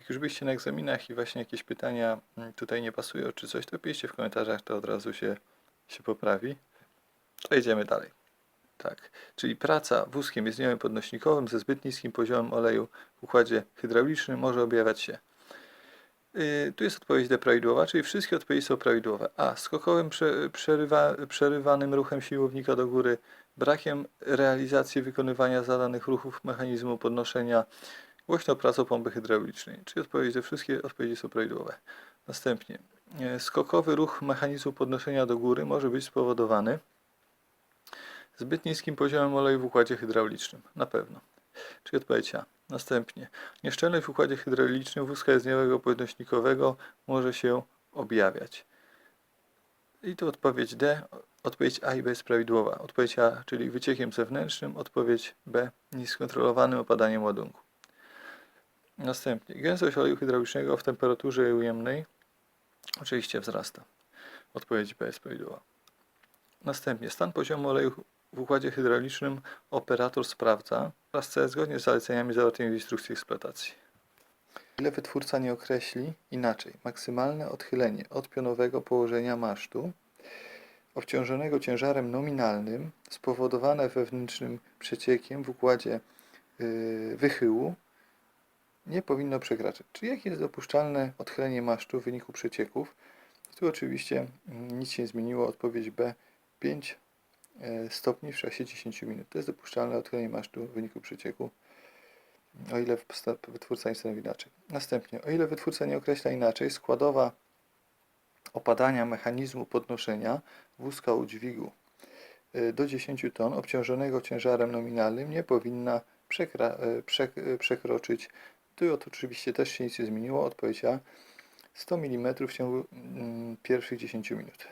Jak już byliście na egzaminach i właśnie jakieś pytania mm, tutaj nie pasują czy coś, to piszcie w komentarzach, to od razu się, się poprawi. To jedziemy dalej. Tak, czyli praca wózkiem jezdniowym podnośnikowym ze zbyt niskim poziomem oleju w układzie hydraulicznym może objawiać się. Yy, tu jest odpowiedź D prawidłowa, czyli wszystkie odpowiedzi są prawidłowe. A. Skokowym prze, przerywa, przerywanym ruchem siłownika do góry, brakiem realizacji wykonywania zadanych ruchów mechanizmu podnoszenia, głośną pracą pompy hydraulicznej. Czyli odpowiedź D, wszystkie odpowiedzi są prawidłowe. Następnie. yy, Skokowy ruch mechanizmu podnoszenia do góry może być spowodowany zbyt niskim poziomem oleju w układzie hydraulicznym. Na pewno. Czyli odpowiedź A. Następnie. Nieszczelność w układzie hydraulicznym wózka jezdniowego podnośnikowego może się objawiać. I tu odpowiedź D. Odpowiedź A i B jest prawidłowa. Odpowiedź A, czyli wyciekiem zewnętrznym. Odpowiedź B, nieskontrolowanym opadaniem ładunku. Następnie. Gęstość oleju hydraulicznego w temperaturze ujemnej oczywiście wzrasta. Odpowiedź B jest prawidłowa. Następnie stan poziomu oleju w układzie hydraulicznym operator sprawdza oraz C zgodnie z zaleceniami zawartymi w instrukcji eksploatacji. Ile wytwórca nie określi inaczej maksymalne odchylenie od pionowego położenia masztu obciążonego ciężarem nominalnym spowodowane wewnętrznym przeciekiem w układzie yy, wychyłu nie powinno przekraczać. Czyli jakie jest dopuszczalne odchylenie masztu w wyniku przecieków? Tu oczywiście mm, nic się nie zmieniło. Odpowiedź B 5 e, stopni w czasie 10 minut. To jest dopuszczalne odchylenie masztu w wyniku przecieku, o ile wytwórca nie stanowi inaczej. Następnie, o ile wytwórca nie określa inaczej, składowa opadania mechanizmu podnoszenia wózka u dźwigu e, do 10 ton obciążonego ciężarem nominalnym nie powinna przekra- e, przek- przekroczyć. Tu od- oczywiście też się nic nie zmieniło. Odpowiedź A 100 mm w ciągu mm, pierwszych 10 minut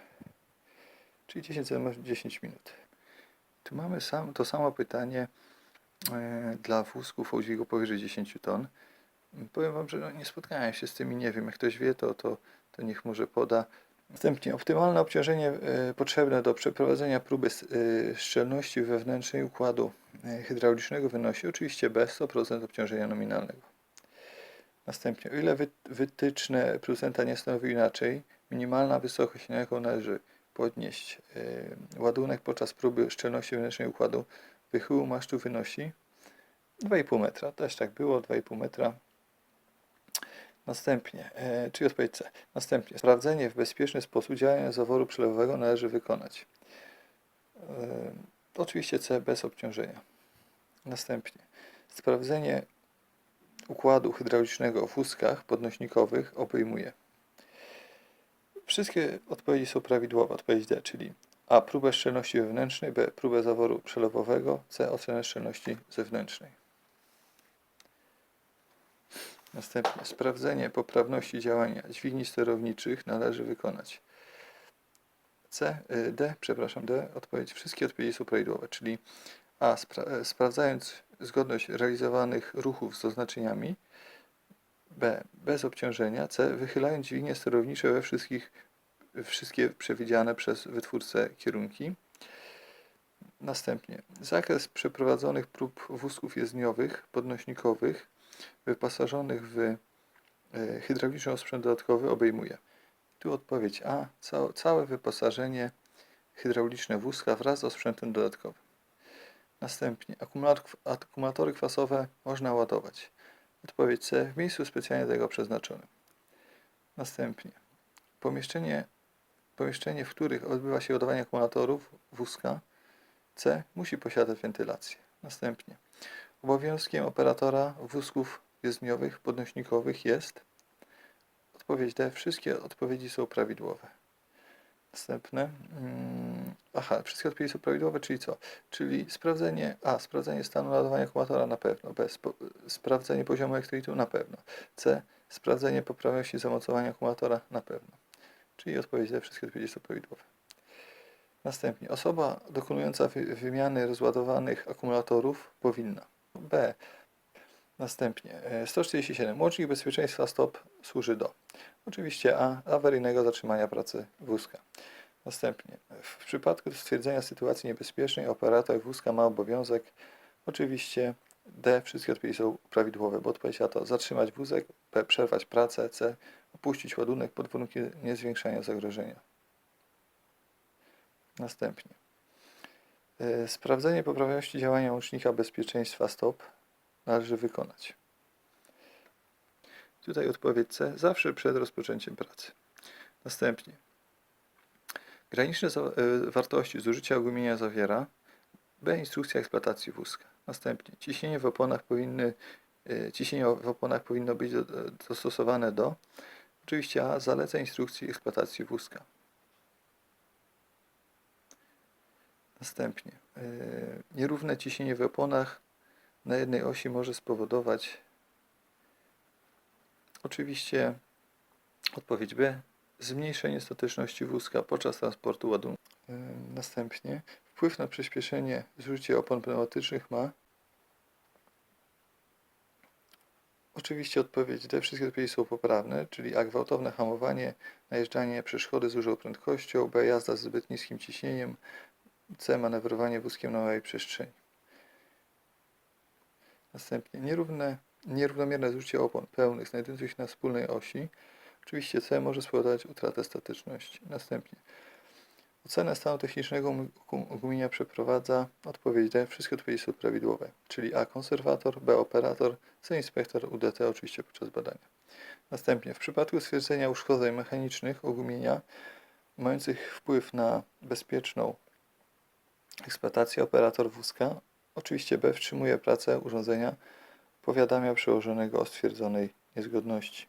czyli 10 zajmuje 10 minut. Tu mamy sam, to samo pytanie e, dla wózków o dźwigu powyżej 10 ton. Powiem Wam, że no, nie spotkałem się z tym i nie wiem, jak ktoś wie, to, to, to niech może poda. Następnie optymalne obciążenie e, potrzebne do przeprowadzenia próby e, szczelności wewnętrznej układu e, hydraulicznego wynosi oczywiście bez 100% obciążenia nominalnego. Następnie, o ile wy, wytyczne producenta nie stanowi inaczej, minimalna wysokość, na jaką należy podnieść ładunek podczas próby szczelności wewnętrznej układu wychyłu masztu wynosi 2,5 metra. Też tak było, 2,5 metra. Następnie, e, czyli odpowiedź C. Następnie, sprawdzenie w bezpieczny sposób działania zaworu przelewowego należy wykonać. Oczywiście C bez obciążenia. Następnie, sprawdzenie układu hydraulicznego w wózkach podnośnikowych obejmuje Wszystkie odpowiedzi są prawidłowe. Odpowiedź D, czyli A. Próbę szczelności wewnętrznej, B. Próbę zaworu przelewowego, C. Ocenę szczelności zewnętrznej. Następnie sprawdzenie poprawności działania dźwigni sterowniczych należy wykonać. C, y, D, przepraszam, D, odpowiedź, wszystkie odpowiedzi są prawidłowe, czyli A. Spra e, sprawdzając zgodność realizowanych ruchów z oznaczeniami, B. Bez obciążenia. C. Wychylając dźwignie sterownicze we wszystkich, wszystkie przewidziane przez wytwórcę kierunki. Następnie zakres przeprowadzonych prób wózków jezdniowych, podnośnikowych, wyposażonych w e, hydrauliczny osprzęt dodatkowy obejmuje. Tu odpowiedź A. Całe, wyposażenie hydrauliczne wózka wraz z osprzętem dodatkowym. Następnie akumulator, akumulatory kwasowe można ładować. Odpowiedź C. W miejscu specjalnie tego przeznaczonym. Następnie pomieszczenie, pomieszczenie, w których odbywa się ładowanie akumulatorów wózka C musi posiadać wentylację. Następnie obowiązkiem operatora wózków jezdniowych podnośnikowych jest odpowiedź D. Wszystkie odpowiedzi są prawidłowe. Następne. mm, Aha, wszystkie odpowiedzi są prawidłowe, czyli co? Czyli sprawdzenie A. Sprawdzenie stanu ładowania akumulatora na pewno. B. Spo, sprawdzenie poziomu elektrolitu na pewno. C. Sprawdzenie poprawności zamocowania akumulatora na pewno. Czyli odpowiedź D. Wszystkie odpowiedzi są prawidłowe. Następnie. Osoba dokonująca wy, wymiany rozładowanych akumulatorów powinna. B. Następnie. e, 147. Łącznik bezpieczeństwa stop służy do. Oczywiście A. Awaryjnego zatrzymania pracy wózka. Następnie, w przypadku stwierdzenia sytuacji niebezpiecznej operator wózka ma obowiązek oczywiście D. Wszystkie odpowiedzi są prawidłowe, bo odpowiedź A to zatrzymać wózek, B. Przerwać pracę, C. Opuścić ładunek pod warunkiem niezwiększania zagrożenia. Następnie. e, Sprawdzenie poprawności działania łącznika bezpieczeństwa STOP należy wykonać. Tutaj odpowiedź C. Zawsze przed rozpoczęciem pracy. Następnie. Graniczne e, wartości zużycia ogumienia zawiera B. Instrukcja eksploatacji wózka. Następnie. Ciśnienie w oponach powinny e, ciśnienie w oponach powinno być do- do- dostosowane do oczywiście A. Zaleceń instrukcji eksploatacji wózka. Następnie. e, Nierówne ciśnienie w oponach na jednej osi może spowodować oczywiście odpowiedź B. Zmniejszenie statyczności wózka podczas transportu ładunku. E, Następnie wpływ na przyspieszenie zużycia opon pneumatycznych ma Oczywiście odpowiedź D. Wszystkie odpowiedzi są poprawne, czyli A. Gwałtowne hamowanie, najeżdżanie przeszkody z dużą prędkością, B. Jazda z zbyt niskim ciśnieniem, C. Manewrowanie wózkiem na małej przestrzeni. Następnie nierówne, nierównomierne zużycie opon pełnych znajdujących się na wspólnej osi. Oczywiście C może spowodować utratę statyczności. Następnie ocenę stanu technicznego um- ugumienia przeprowadza odpowiedź D. Wszystkie odpowiedzi są prawidłowe, czyli A. Konserwator, B. Operator, C. Inspektor UDT oczywiście podczas badania. Następnie w przypadku stwierdzenia uszkodzeń mechanicznych ogumienia mających wpływ na bezpieczną eksploatację operator wózka oczywiście B. wstrzymuje pracę urządzenia, powiadamia przełożonego o stwierdzonej niezgodności.